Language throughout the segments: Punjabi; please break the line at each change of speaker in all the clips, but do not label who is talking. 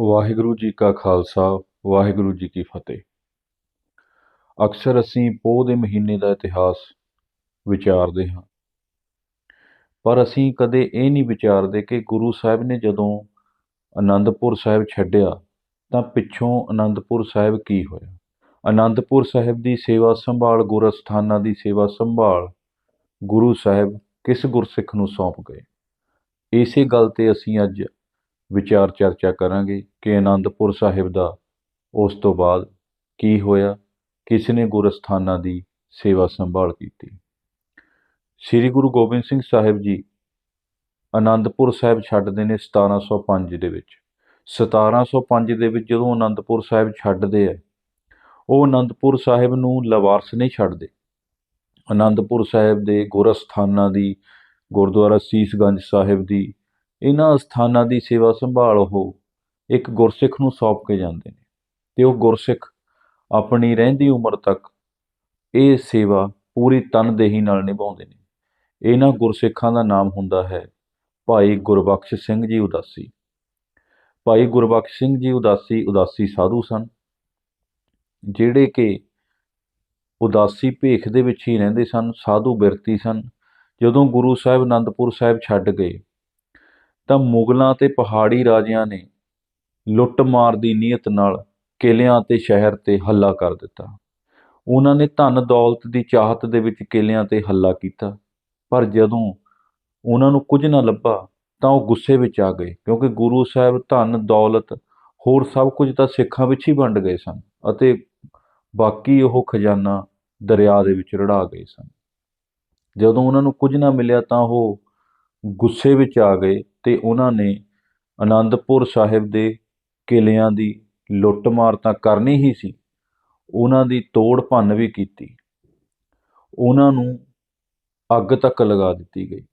ਵਾਹਿਗੁਰੂ ਜੀ ਕਾ ਖਾਲਸਾ, ਵਾਹਿਗੁਰੂ ਜੀ ਕੀ ਫਤਿਹ। ਅਕਸਰ ਅਸੀਂ ਪੋਹ ਦੇ ਮਹੀਨੇ ਦਾ ਇਤਿਹਾਸ ਵਿਚਾਰਦੇ ਹਾਂ। ਪਰ ਅਸੀਂ ਕਦੇ ਇਹ ਨਹੀਂ ਵਿਚਾਰਦੇ ਕਿ ਗੁਰੂ ਸਾਹਿਬ ਨੇ ਜਦੋਂ ਆਨੰਦਪੁਰ ਸਾਹਿਬ ਛੱਡਿਆ, ਤਾਂ ਪਿੱਛੋਂ ਆਨੰਦਪੁਰ ਸਾਹਿਬ ਕੀ ਹੋਇਆ? ਆਨੰਦਪੁਰ ਸਾਹਿਬ ਦੀ ਸੇਵਾ ਸੰਭਾਲ, ਗੁਰਸਥਾਨਾਂ ਦੀ ਸੇਵਾ ਸੰਭਾਲ ਗੁਰੂ ਸਾਹਿਬ ਕਿਸ ਗੁਰਸਿੱਖ ਨੂੰ ਸੌਂਪ ਗਏ? ਇਸੇ ਗੱਲ ਤੇ ਅਸੀਂ ਅੱਜ ਵਿਚਾਰ ਚਰਚਾ ਕਰਾਂਗੇ ਕਿ ਆਨੰਦਪੁਰ ਸਾਹਿਬ ਦਾ ਉਸ ਤੋਂ ਬਾਅਦ ਕੀ ਹੋਇਆ ਕਿਸ ਨੇ ਗੁਰਸਥਾਨਾਂ ਦੀ ਸੇਵਾ ਸੰਭਾਲ ਕੀਤੀ। ਸ੍ਰੀ ਗੁਰੂ ਗੋਬਿੰਦ ਸਿੰਘ ਸਾਹਿਬ ਜੀ ਆਨੰਦਪੁਰ ਸਾਹਿਬ ਛੱਡਦੇ ਨੇ 1705 ਦੇ ਵਿੱਚ। 1705 ਦੇ ਵਿੱਚ ਜਦੋਂ ਆਨੰਦਪੁਰ ਸਾਹਿਬ ਛੱਡਦੇ ਆ, ਉਹ ਆਨੰਦਪੁਰ ਸਾਹਿਬ ਨੂੰ ਲਵਾਰਸ ਨਹੀਂ ਛੱਡਦੇ। ਆਨੰਦਪੁਰ ਸਾਹਿਬ ਦੇ ਗੁਰਸਥਾਨਾਂ ਦੀ, ਗੁਰਦੁਆਰਾ ਸੀਸਗੰਜ ਸਾਹਿਬ ਦੀ ਇਹਨਾਂ ਸਥਾਨਾਂ ਦੀ ਸੇਵਾ ਸੰਭਾਲ ਉਹ ਇੱਕ ਗੁਰਸਿੱਖ ਨੂੰ ਸੌਂਪ ਕੇ ਜਾਂਦੇ ਨੇ। ਤੇ ਉਹ ਗੁਰਸਿੱਖ ਆਪਣੀ ਰਹਿੰਦੀ ਉਮਰ ਤੱਕ ਇਹ ਸੇਵਾ ਪੂਰੀ ਤਨਦੇਹੀ ਨਾਲ ਨਿਭਾਉਂਦੇ ਨੇ। ਇਹਨਾਂ ਗੁਰਸਿੱਖਾਂ ਦਾ ਨਾਮ ਹੁੰਦਾ ਹੈ ਭਾਈ ਗੁਰਬਖਸ਼ ਸਿੰਘ ਜੀ ਉਦਾਸੀ। ਭਾਈ ਗੁਰਬਖਸ਼ ਸਿੰਘ ਜੀ ਉਦਾਸੀ ਉਦਾਸੀ ਸਾਧੂ ਸਨ, ਜਿਹੜੇ ਕਿ ਉਦਾਸੀ ਭੇਖ ਦੇ ਵਿੱਚ ਹੀ ਰਹਿੰਦੇ ਸਨ, ਸਾਧੂ ਬਿਰਤੀ ਸਨ। ਜਦੋਂ ਗੁਰੂ ਸਾਹਿਬ ਅਨੰਦਪੁਰ ਸਾਹਿਬ ਛੱਡ ਗਏ ਤਾਂ ਮੁਗਲਾਂ ਤੇ ਪਹਾੜੀ ਰਾਜਿਆਂ ਨੇ ਲੁੱਟ-ਮਾਰ ਦੀ ਨੀਅਤ ਨਾਲ ਕਿਲਿਆਂ ਤੇ ਸ਼ਹਿਰ ਤੇ ਹੱਲਾ ਕਰ ਦਿੱਤਾ। ਉਹਨਾਂ ਨੇ ਧਨ ਦੌਲਤ ਦੀ ਚਾਹਤ ਦੇ ਵਿੱਚ ਕਿਲਿਆਂ ਤੇ ਹੱਲਾ ਕੀਤਾ, ਪਰ ਜਦੋਂ ਉਹਨਾਂ ਨੂੰ ਕੁਝ ਨਾ ਲੱਭਾ ਤਾਂ ਉਹ ਗੁੱਸੇ ਵਿੱਚ ਆ ਗਏ, ਕਿਉਂਕਿ ਗੁਰੂ ਸਾਹਿਬ ਧਨ, ਦੌਲਤ ਹੋਰ ਸਭ ਕੁਝ ਤਾਂ ਸਿੱਖਾਂ ਵਿੱਚ ਹੀ ਵੰਡ ਗਏ ਸਨ ਅਤੇ ਬਾਕੀ ਉਹ ਖਜ਼ਾਨਾ ਦਰਿਆ ਦੇ ਵਿੱਚ ਰੜਾ ਗਏ ਸਨ। ਜਦੋਂ ਉਹਨਾਂ ਨੂੰ ਕੁਝ ਨਾ ਮਿਲਿਆ ਤਾਂ ਉਹ ਗੁੱਸੇ ਵਿੱਚ ਆ ਗਏ ਤੇ ਉਹਨਾਂ ਨੇ ਅਨੰਦਪੁਰ ਸਾਹਿਬ ਦੇ ਕਿਲਿਆਂ ਦੀ ਲੁੱਟਮਾਰ ਤਾਂ ਕਰਨੀ ਹੀ ਸੀ। ਉਹਨਾਂ ਦੀ ਤੋੜ ਭੰਨ ਵੀ ਕੀਤੀ। ਉਹਨਾਂ ਨੂੰ ਅੱਗ ਤੱਕ ਲਗਾ ਦਿੱਤੀ ਗਈ।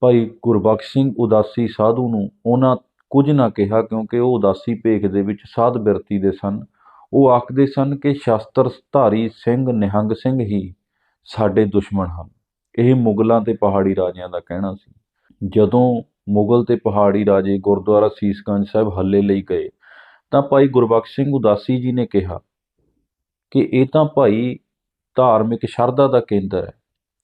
ਭਾਈ ਗੁਰਬਖਸ਼ ਸਿੰਘ ਉਦਾਸੀ ਸਾਧੂ ਨੂੰ ਉਹਨਾਂ ਕੁਝ ਨਾ ਕਿਹਾ ਕਿਉਂਕਿ ਉਹ ਉਦਾਸੀ ਭੇਖ ਦੇ ਵਿੱਚ ਸਾਧ ਬਿਰਤੀ ਦੇ ਸਨ। ਉਹ ਆਖਦੇ ਸਨ ਕਿ ਸ਼ਸਤਰ ਧਾਰੀ ਸਿੰਘ ਨਿਹੰਗ ਸਿੰਘ ਹੀ ਸਾਡੇ ਦੁਸ਼ਮਣ ਹਨ। ਇਹ ਮੁਗਲਾਂ ਤੇ ਪਹਾੜੀ ਰਾਜਿਆਂ ਦਾ ਕਹਿਣਾ ਸੀ। ਜਦੋਂ ਮੁਗਲ ਤੇ ਪਹਾੜੀ ਰਾਜੇ ਗੁਰਦੁਆਰਾ ਸੀਸਗੰਜ ਸਾਹਿਬ ਹੱਲੇ ਲਈ ਗਏ, ਤਾਂ ਭਾਈ ਗੁਰਬਖਸ਼ ਸਿੰਘ ਉਦਾਸੀ ਜੀ ਨੇ ਕਿਹਾ ਕਿ ਇਹ ਤਾਂ ਭਾਈ ਧਾਰਮਿਕ ਸ਼ਰਧਾ ਦਾ ਕੇਂਦਰ ਹੈ।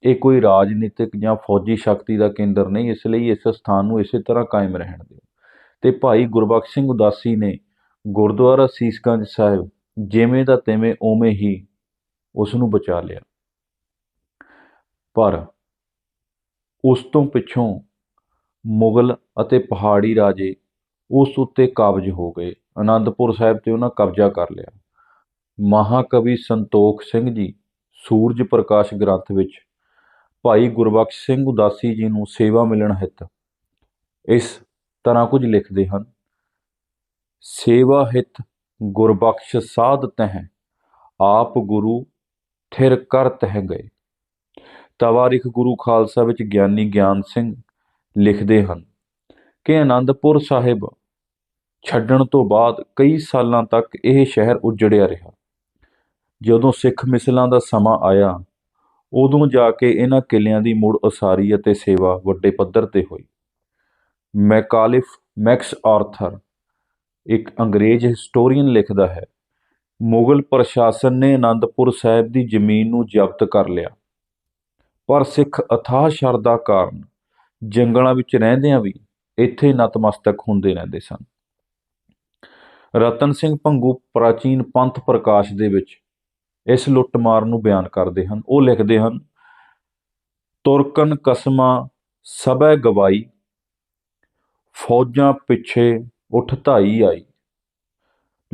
ਇਹ ਕੋਈ ਰਾਜਨੀਤਿਕ ਜਾਂ ਫੌਜੀ ਸ਼ਕਤੀ ਦਾ ਕੇਂਦਰ ਨਹੀਂ, ਇਸ ਲਈ ਇਸ ਸਥਾਨ ਨੂੰ ਇਸੇ ਤਰ੍ਹਾਂ ਕਾਇਮ ਰਹਿਣ ਦਿਓ। ਤੇ ਭਾਈ ਗੁਰਬਖਸ਼ ਸਿੰਘ ਉਦਾਸੀ ਨੇ ਗੁਰਦੁਆਰਾ ਸੀਸਗੰਜ ਸਾਹਿਬ ਜਿਵੇਂ ਦਾ ਤਿਵੇਂ ਉਵੇਂ ਹੀ ਉਸ ਨੂੰ ਬਚਾ ਲਿਆ। ਪਰ ਉਸ ਤੋਂ ਪਿੱਛੋਂ ਮੁਗਲ ਅਤੇ ਪਹਾੜੀ ਰਾਜੇ ਉਸ ਉੱਤੇ ਕਾਬਜ ਹੋ ਗਏ। ਅਨੰਦਪੁਰ ਸਾਹਿਬ ਤੇ ਉਹਨਾਂ ਕਬਜ਼ਾ ਕਰ ਲਿਆ। ਮਹਾਕਵੀ ਸੰਤੋਖ ਸਿੰਘ ਜੀ ਸੂਰਜ ਪ੍ਰਕਾਸ਼ ਗ੍ਰੰਥ ਵਿੱਚ ਭਾਈ ਗੁਰਬਖਸ਼ ਸਿੰਘ ਉਦਾਸੀ ਜੀ ਨੂੰ ਸੇਵਾ ਮਿਲਣ ਹਿੱਤ ਇਸ ਤਰ੍ਹਾਂ ਕੁਝ ਲਿਖਦੇ ਹਨ, ਸੇਵਾ ਹਿਤ ਗੁਰਬਖਸ਼ ਸਾਧ ਤਹਿ, ਆਪ ਗੁਰੂ ਥਿਰ ਕਰ ਤਹਿ ਗਏ। ਤਵਾਰਿਖ ਗੁਰੂ ਖਾਲਸਾ ਵਿੱਚ ਗਿਆਨੀ ਗਿਆਨ ਸਿੰਘ ਲਿਖਦੇ ਹਨ। ਕਿ ਆਨੰਦਪੁਰ ਸਾਹਿਬ ਛੱਡਣ ਤੋਂ ਬਾਅਦ ਕਈ ਸਾਲਾਂ ਤੱਕ ਇਹ ਸ਼ਹਿਰ ਉਜੜਿਆ ਰਿਹਾ। ਜਦੋਂ ਸਿੱਖ ਮਿਸਲਾਂ ਦਾ ਸਮਾਂ ਆਇਆ, ਉਦੋਂ ਜਾ ਕੇ ਇਹਨਾਂ ਕਿਲਿਆਂ ਦੀ ਮੁੜ ਉਸਾਰੀ ਅਤੇ ਸੇਵਾ ਵੱਡੇ ਪੱਧਰ ਤੇ ਹੋਈ। ਮੈਕਾਲਿਫ ਮੈਕਸ ਆਰਥਰ ਇੱਕ ਅੰਗਰੇਜ਼ ਹਿਸਟੋਰੀਅਨ ਲਿਖਦਾ ਹੈ, ਮੁਗਲ ਪ੍ਰਸ਼ਾਸਨ ਨੇ ਆਨੰਦਪੁਰ ਸਾਹਿਬ ਦੀ ਜ਼ਮੀਨ ਨੂੰ ਜ਼ਬਤ ਕਰ ਲਿਆ। ਪਰ ਸਿੱਖ ਅਥਾਹ ਸ਼ਰਧਾ ਕਾਰਨ ਜੰਗਲਾਂ ਵਿੱਚ ਰਹਿੰਦਿਆਂ ਵੀ ਇੱਥੇ ਨਤਮਸਤਕ ਹੁੰਦੇ ਰਹਿੰਦੇ ਸਨ। ਰਤਨ ਸਿੰਘ ਭੰਗੂ ਪ੍ਰਾਚੀਨ ਪੰਥ ਪ੍ਰਕਾਸ਼ ਦੇ ਵਿੱਚ ਇਸ ਲੁੱਟਮਾਰ ਨੂੰ ਬਿਆਨ ਕਰਦੇ ਹਨ। ਉਹ ਲਿਖਦੇ ਹਨ, ਤੁਰਕਨ ਕਸਮਾਂ ਸਭੈ ਗਵਾਈ, ਫੌਜਾਂ ਪਿੱਛੇ ਉੱਠ ਧਾਈ ਆਈ।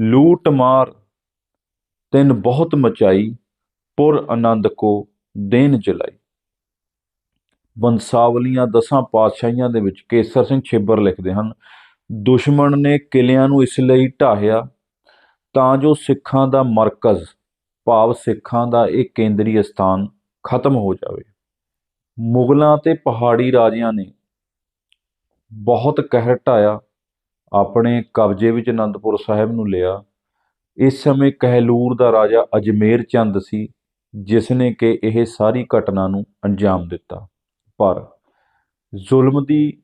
ਲੂਟ ਮਾਰ ਤਿੰਨ ਬਹੁਤ ਮਚਾਈ, ਪੁਰ ਆਨੰਦ ਕੋ ਦੇਨ ਜਲਾਈ। ਬੰਸਾਵਲੀਆਂ ਦਸਾਂ ਪਾਤਸ਼ਾਹੀਆਂ ਦੇ ਵਿੱਚ ਕੇਸਰ ਸਿੰਘ ਛੇਬਰ ਲਿਖਦੇ ਹਨ, ਦੁਸ਼ਮਣ ਨੇ ਕਿਲਿਆਂ ਨੂੰ ਇਸ ਲਈ ਢਾਹਿਆ ਤਾਂ ਜੋ ਸਿੱਖਾਂ ਦਾ ਮਰਕਜ਼, ਭਾਵ ਸਿੱਖਾਂ ਦਾ ਇਹ ਕੇਂਦਰੀ ਸਥਾਨ ਖਤਮ ਹੋ ਜਾਵੇ। ਮੁਗਲਾਂ ਤੇ ਪਹਾੜੀ ਰਾਜਿਆਂ ਨੇ ਬਹੁਤ ਕਹਿਰ ਢਾਇਆ ਆਪਣੇ ਕਬਜ਼ੇ ਵਿੱਚ ਅਨੰਦਪੁਰ ਸਾਹਿਬ ਨੂੰ ਲਿਆ। ਇਸ ਸਮੇਂ ਕਹਿਲੂਰ ਦਾ ਰਾਜਾ ਅਜਮੇਰ ਚੰਦ ਸੀ, ਜਿਸ ਨੇ ਕਿ ਇਹ ਸਾਰੀ ਘਟਨਾ ਨੂੰ ਅੰਜਾਮ ਦਿੱਤਾ। ਪਰ ਜ਼ੁਲਮ ਦੀ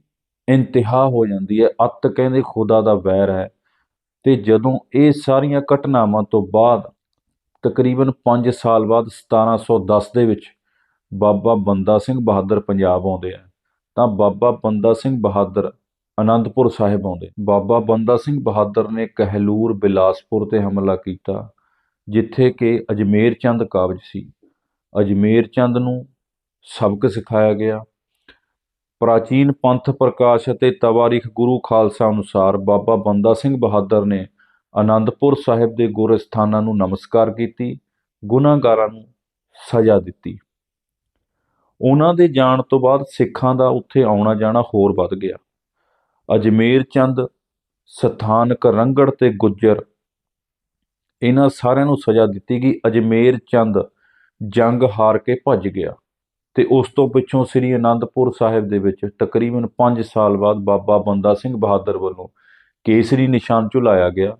ਇੰਤਹਾ ਹੋ ਜਾਂਦੀ ਹੈ। ਅੱਤ ਕਹਿੰਦੇ ਖੁਦਾ ਦਾ ਵੈਰ ਹੈ ਤੇ ਜਦੋਂ ਇਹ ਸਾਰੀਆਂ ਘਟਨਾਵਾਂ ਤੋਂ ਬਾਅਦ ਤਕਰੀਬਨ 5 ਸਾਲ ਬਾਅਦ 1710 ਦੇ ਵਿੱਚ ਬਾਬਾ ਬੰਦਾ ਸਿੰਘ ਬਹਾਦਰ ਪੰਜਾਬ ਆਉਂਦੇ ਆ, ਤਾਂ ਬਾਬਾ ਬੰਦਾ ਸਿੰਘ ਬਹਾਦਰ ਅਨੰਦਪੁਰ ਸਾਹਿਬ ਆਉਂਦੇ। ਬਾਬਾ ਬੰਦਾ ਸਿੰਘ ਬਹਾਦਰ ਨੇ ਕਹਿਲੂਰ, ਬਿਲਾਸਪੁਰ ਤੇ ਹਮਲਾ ਕੀਤਾ, ਜਿੱਥੇ ਕਿ ਅਜਮੇਰ ਚੰਦ ਕਾਬਜ ਸੀ। ਅਜਮੇਰ ਚੰਦ ਨੂੰ ਸਬਕ ਸਿਖਾਇਆ ਗਿਆ। ਪ੍ਰਾਚੀਨ ਪੰਥ ਪ੍ਰਕਾਸ਼ ਅਤੇ ਤਵਾਰੀਖ ਗੁਰੂ ਖਾਲਸਾ ਅਨੁਸਾਰ ਬਾਬਾ ਬੰਦਾ ਸਿੰਘ ਬਹਾਦਰ ਨੇ ਆਨੰਦਪੁਰ ਸਾਹਿਬ ਦੇ ਗੁਰਸਥਾਨਾਂ ਨੂੰ ਨਮਸਕਾਰ ਕੀਤੀ, ਗੁਨਾਹਗਾਰਾਂ ਨੂੰ ਸਜ਼ਾ ਦਿੱਤੀ। ਉਹਨਾਂ ਦੇ ਜਾਣ ਤੋਂ ਬਾਅਦ ਸਿੱਖਾਂ ਦਾ ਉੱਥੇ ਆਉਣਾ ਜਾਣਾ ਹੋਰ ਵੱਧ ਗਿਆ। ਅਜਮੇਰ ਚੰਦ, ਸਥਾਨਕ ਰੰਗੜ ਤੇ ਗੁੱਜਰ, ਇਹਨਾਂ ਸਾਰਿਆਂ ਨੂੰ ਸਜ਼ਾ ਦਿੱਤੀ ਗਈ। ਅਜਮੇਰ ਚੰਦ ਜੰਗ ਹਾਰ ਕੇ ਭੱਜ ਗਿਆ। ਤੇ ਉਸ ਤੋਂ ਪਿੱਛੋਂ ਸ੍ਰੀ ਅਨੰਦਪੁਰ ਸਾਹਿਬ ਦੇ ਵਿੱਚ ਤਕਰੀਬਨ 5 ਸਾਲ ਬਾਅਦ ਬਾਬਾ ਬੰਦਾ ਸਿੰਘ ਬਹਾਦਰ ਵੱਲੋਂ ਕੇਸਰੀ ਨਿਸ਼ਾਨ ਝੁਲਾਇਆ ਗਿਆ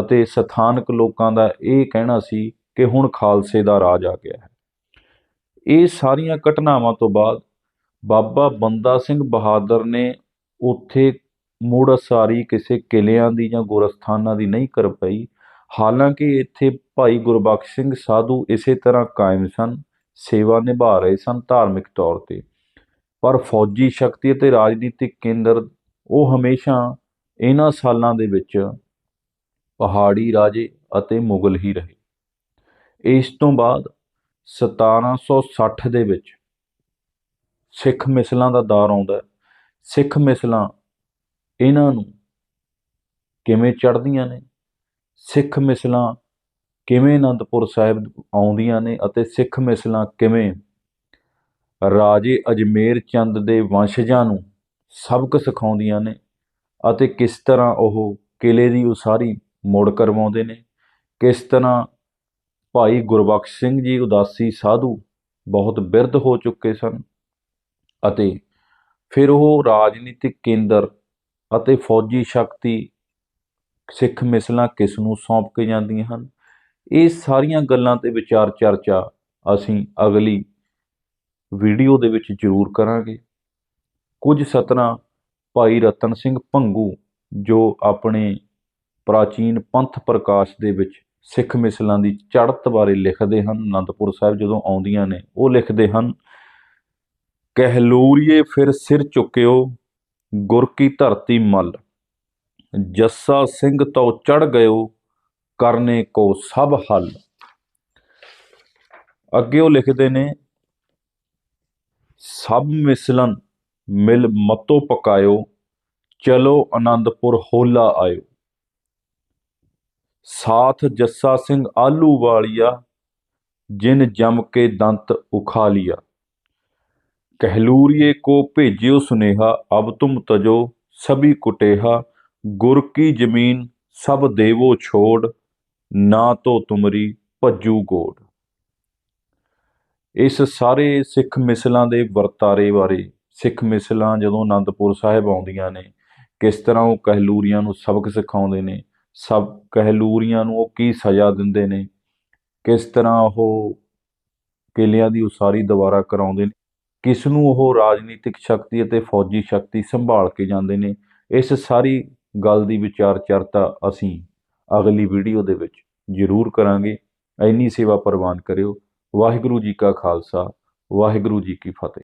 ਅਤੇ ਸਥਾਨਕ ਲੋਕਾਂ ਦਾ ਇਹ ਕਹਿਣਾ ਸੀ ਕਿ ਹੁਣ ਖਾਲਸੇ ਦਾ ਰਾਜ ਆ ਗਿਆ ਹੈ। ਇਹ ਸਾਰੀਆਂ ਘਟਨਾਵਾਂ ਤੋਂ ਬਾਅਦ ਬਾਬਾ ਬੰਦਾ ਸਿੰਘ ਬਹਾਦਰ ਨੇ ਉੱਥੇ ਮੁੜ ਅਸਾਰੀ ਕਿਸੇ ਕਿਲਿਆਂ ਦੀ ਜਾਂ ਗੁਰਸਥਾਨਾਂ ਦੀ ਨਹੀਂ ਕਰ ਪਈ। ਹਾਲਾਂਕਿ ਇੱਥੇ ਭਾਈ ਗੁਰਬਖਸ਼ ਸਿੰਘ ਸਾਧੂ ਇਸੇ ਤਰ੍ਹਾਂ ਕਾਇਮ ਸਨ ਸੇਵਾ ਨਿਭਾ ਰਹੇ ਸਨ ਧਾਰਮਿਕ ਤੌਰ ਤੇ। ਪਰ ਫੌਜੀ ਸ਼ਕਤੀ ਅਤੇ ਰਾਜਨੀਤਿਕ ਕੇਂਦਰ ਉਹ ਹਮੇਸ਼ਾ ਇਹਨਾਂ ਸਾਲਾਂ ਦੇ ਵਿੱਚ ਪਹਾੜੀ ਰਾਜੇ ਅਤੇ ਮੁਗਲ ਹੀ ਰਹੇ। ਇਸ ਤੋਂ ਬਾਅਦ 1760 ਦੇ ਵਿੱਚ ਸਿੱਖ ਮਿਸਲਾਂ ਦਾ ਦੌਰ ਆਉਂਦਾ ਸਿੱਖ ਮਿਸਲਾਂ ਇਹਨਾਂ ਨੂੰ ਕਿਵੇਂ ਚੜ੍ਹਦੀਆਂ ਨੇ? ਸਿੱਖ ਮਿਸਲਾਂ ਕਿਵੇਂ ਅਨੰਦਪੁਰ ਸਾਹਿਬ ਆਉਂਦੀਆਂ ਨੇ ਅਤੇ ਸਿੱਖ ਮਿਸਲਾਂ ਕਿਵੇਂ? ਰਾਜੇ ਅਜਮੇਰ ਚੰਦ ਦੇ ਵੰਸ਼ਜਾਂ ਨੂੰ ਸਬਕ ਸਿਖਾਉਂਦੀਆਂ ਨੇ ਅਤੇ ਕਿਸ ਤਰ੍ਹਾਂ ਉਹ ਕਿਲੇ ਦੀ ਉਸਾਰੀ ਮੁੜ ਕਰਵਾਉਂਦੇ ਨੇ? ਕਿਸ ਤਰ੍ਹਾਂ ਭਾਈ ਗੁਰਬਖਸ਼ ਸਿੰਘ ਜੀ ਉਦਾਸੀ ਸਾਧੂ ਬਹੁਤ ਬਿਰਧ ਹੋ ਚੁੱਕੇ ਸਨ ਅਤੇ ਫਿਰ ਉਹ ਰਾਜਨੀਤਿਕ ਕੇਂਦਰ ਅਤੇ ਫੌਜੀ ਸ਼ਕਤੀ ਸਿੱਖ ਮਿਸਲਾਂ ਕਿਸ ਨੂੰ ਸੌਂਪ ਕੇ ਜਾਂਦੀਆਂ ਹਨ? ਇਹ ਸਾਰੀਆਂ ਗੱਲਾਂ ਤੇ ਵਿਚਾਰ ਚਰਚਾ ਅਸੀਂ ਅਗਲੀ ਵੀਡੀਓ ਦੇ ਵਿੱਚ ਜ਼ਰੂਰ ਕਰਾਂਗੇ। ਕੁਝ ਸਤਨਾ, ਭਾਈ ਰਤਨ ਸਿੰਘ ਭੰਗੂ, ਜੋ ਆਪਣੇ ਪ੍ਰਾਚੀਨ ਪੰਥ ਪ੍ਰਕਾਸ਼ ਦੇ ਵਿੱਚ ਸਿੱਖ ਮਿਸਲਾਂ ਦੀ ਚੜ੍ਹਤ ਬਾਰੇ ਲਿਖਦੇ ਹਨ, ਅਨੰਦਪੁਰ ਸਾਹਿਬ ਜਦੋਂ ਆਉਂਦੀਆਂ ਨੇ, ਉਹ ਲਿਖਦੇ ਹਨ, ਕਹਿਲੂਰੀਏ ਫਿਰ ਸਿਰ ਚੁੱਕਿਓ, ਗੁਰ ਕੀ ਧਰਤੀ ਮਲ। ਜੱਸਾ ਸਿੰਘ ਤੋਂ ਚੜ ਗਇਓ ਕਰਨੇ ਕੋ ਸਭ ਹੱਲ। ਅੱਗੇ ਉਹ ਲਿਖਦੇ ਨੇ, ਸਭ ਮਿਸਲਨ ਮਿਲ ਮਤੋ ਪਕਾਇਓ, ਚਲੋ ਆਨੰਦਪੁਰ ਹੋਲਾ ਆਇਓ। ਸਾਥ ਜੱਸਾ ਸਿੰਘ ਆਲੂ ਵਾਲੀਆ, ਜਿਨ ਜਮ ਕੇ ਦੰਤ ਉਖਾ ਲਿਆ ਕਹਿਲੂਰੀਏ ਕੋ ਭੇਜਿਓ ਸੁਨੇਹਾ, ਅਬ ਤੁਮ ਤਜੋ ਸਭੀ ਕੁਟੇਹਾ, ਗੁਰ ਕੀ ਜ਼ਮੀਨ ਸਭ ਦੇਵੋ ਛੋੜ ਨਾ ਤੋ ਤੁਮਰੀ ਭੱਜੂ ਗੋੜ। ਇਸ ਸਾਰੇ ਸਿੱਖ ਮਿਸਲਾਂ ਦੇ ਵਰਤਾਰੇ ਬਾਰੇ, ਸਿੱਖ ਮਿਸਲਾਂ ਜਦੋਂ ਅਨੰਦਪੁਰ ਸਾਹਿਬ ਆਉਂਦੀਆਂ ਨੇ, ਕਿਸ ਤਰ੍ਹਾਂ ਉਹ ਕਹਿਲੂਰੀਆਂ ਨੂੰ ਸਬਕ ਸਿਖਾਉਂਦੇ ਨੇ ਸਭ ਕਹਿਲੂਰੀਆਂ ਨੂੰ ਉਹ ਕੀ ਸਜ਼ਾ ਦਿੰਦੇ ਨੇ, ਕਿਸ ਤਰ੍ਹਾਂ ਉਹ ਕਿਲਿਆਂ ਦੀ ਉਸਾਰੀ ਦੁਬਾਰਾ ਕਰਾਉਂਦੇ ਨੇ ਕਿਸ ਨੂੰ ਉਹ ਰਾਜਨੀਤਿਕ ਸ਼ਕਤੀ ਅਤੇ ਫੌਜੀ ਸ਼ਕਤੀ ਸੰਭਾਲ ਕੇ ਜਾਂਦੇ ਨੇ, ਇਸ ਸਾਰੀ ਗੱਲ ਦੀ ਵਿਚਾਰ ਚਰਚਾ ਅਸੀਂ ਅਗਲੀ ਵੀਡੀਓ ਦੇ ਵਿੱਚ ਜ਼ਰੂਰ ਕਰਾਂਗੇ। ਐਨੀ ਸੇਵਾ ਪ੍ਰਵਾਨ ਕਰਿਓ। ਵਾਹਿਗੁਰੂ ਜੀ ਕਾ ਖਾਲਸਾ, ਵਾਹਿਗੁਰੂ ਜੀ ਕੀ ਫਤਿਹ।